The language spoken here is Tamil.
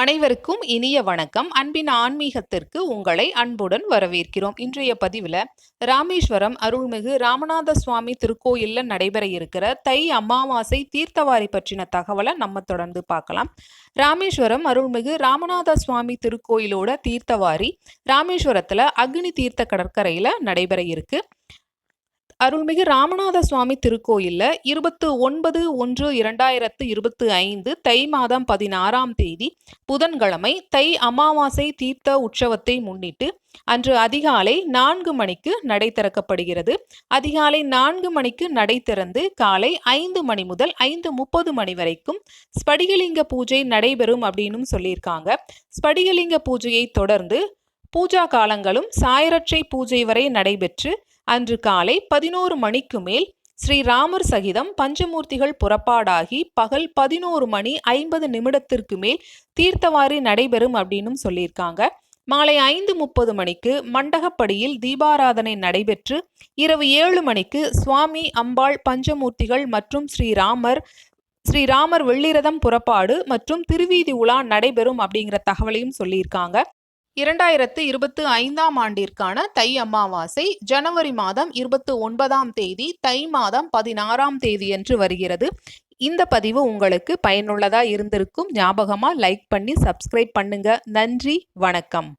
அனைவருக்கும் இனிய வணக்கம். அன்பின் ஆன்மீகத்திற்கு உங்களை அன்புடன் வரவேற்கிறோம். இன்றைய பதிவில் ராமேஸ்வரம் அருள்மிகு ராமநாத சுவாமி திருக்கோயிலில் நடைபெற இருக்கிற தை அமாவாசை தீர்த்தவாரி பற்றின தகவலை நம்ம தொடர்ந்து பார்க்கலாம். ராமேஸ்வரம் அருள்மிகு ராமநாத சுவாமி திருக்கோயிலோட தீர்த்தவாரி ராமேஸ்வரத்தில் அக்னி தீர்த்த கடற்கரையில் நடைபெற இருக்குது அருள்மிகு ராமநாத சுவாமி திருக்கோயிலில் இருபத்து ஒன்பது ஒன்று இரண்டாயிரத்து இருபத்தி ஐந்து தை மாதம் பதினாறாம் தேதி புதன்கிழமை தை அமாவாசை தீர்த்த உற்சவத்தை முன்னிட்டு அன்று அதிகாலை நான்கு மணிக்கு நடை திறக்கப்படுகிறது. அதிகாலை நான்கு மணிக்கு நடை திறந்து காலை ஐந்து மணி முதல் ஐந்து முப்பது மணி வரைக்கும் ஸ்படிகலிங்க பூஜை நடைபெறும் அப்படின்னு சொல்லியிருக்காங்க. ஸ்படிகலிங்க பூஜையை தொடர்ந்து பூஜா காலங்களும் சாயரட்சை பூஜை வரை நடைபெற்று அன்று காலை பதினோரு மணிக்கு மேல் ஸ்ரீராமர் சகிதம் பஞ்சமூர்த்திகள் புறப்பாடாகி பகல் பதினோரு மணி ஐம்பது நிமிடத்திற்கு மேல் தீர்த்தவாரி நடைபெறும் அப்படின்னு சொல்லியிருக்காங்க. மாலை ஐந்து முப்பது மணிக்கு மண்டகப்படியில் தீபாராதனை நடைபெற்று இரவு ஏழு மணிக்கு சுவாமி அம்பாள் பஞ்சமூர்த்திகள் மற்றும் ஸ்ரீராமர் ஸ்ரீராமர் வெள்ளிரதம் புறப்பாடு மற்றும் திருவீதி உலா நடைபெறும் அப்படிங்கிற தகவலையும் சொல்லியிருக்காங்க. இரண்டாயிரத்து இருபத்து ஐந்தாம் ஆண்டிற்கான தை அமாவாசை ஜனவரி மாதம் இருபத்து ஒன்பதாம் தேதி தை மாதம் பதினாறாம் தேதி என்று வருகிறது. இந்த பதிவு உங்களுக்கு பயனுள்ளதாக இருந்திருக்கும். ஞாபகமாக லைக் பண்ணி சப்ஸ்கிரைப் பண்ணுங்க. நன்றி வணக்கம்.